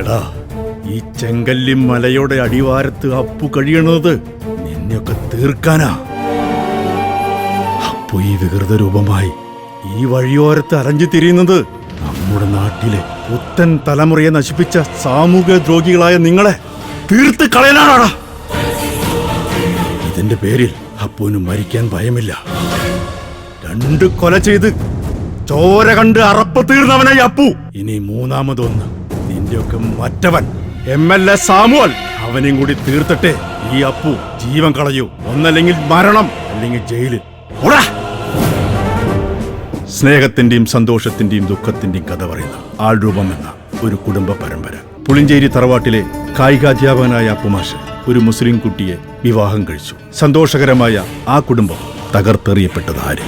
എടാ ഈ ചെങ്കല്ലി മലയുടെ അടിവാരത്ത് അപ്പു കഴിയണത് നിന്നെയൊക്കെ തീർക്കാനാ. അപ്പു ഈ വികൃത രൂപമായി ഈ വഴിയോരത്ത് അലഞ്ഞു തിരിയുന്നത് നമ്മുടെ നാട്ടിലെ പുത്തൻ തലമുറയെ നശിപ്പിച്ച സാമൂഹിക ദ്രോഹികളായ നിങ്ങളെ തീർത്ത് കളയലാണാടാ ഇതിന്റെ പേരിൽ അപ്പുവിന് മരിക്കാൻ ഭയമില്ല. രണ്ട് കൊല ചെയ്ത് ചോര കണ്ട് അറപ്പ് തീർന്നവനായി അപ്പു. ഇനി മൂന്നാമതൊന്ന്. നിന്റെയൊക്കെ മറ്റവൻ എം എൽ എ സാമുവൽ. അവനെയും കൂടി തീർത്തിട്ടെ ഈ അപ്പു ജീവൻ കളയൂ. ഒന്നല്ലെങ്കിൽ മരണം അല്ലെങ്കിൽ ജയിലിൽ. സ്നേഹത്തിന്റെയും സന്തോഷത്തിന്റെയും ദുഃഖത്തിന്റെയും കഥ പറയുന്ന ആൾരൂപം എന്ന ഒരു കുടുംബ പരമ്പര. പുളിഞ്ചേരി തറവാട്ടിലെ കായികാധ്യാപകനായ അപ്പുമാഷ് ഒരു മുസ്ലിം കുട്ടിയെ വിവാഹം കഴിച്ചു. സന്തോഷകരമായ ആ കുടുംബം തകർത്തെറിയപ്പെട്ടത് ആര്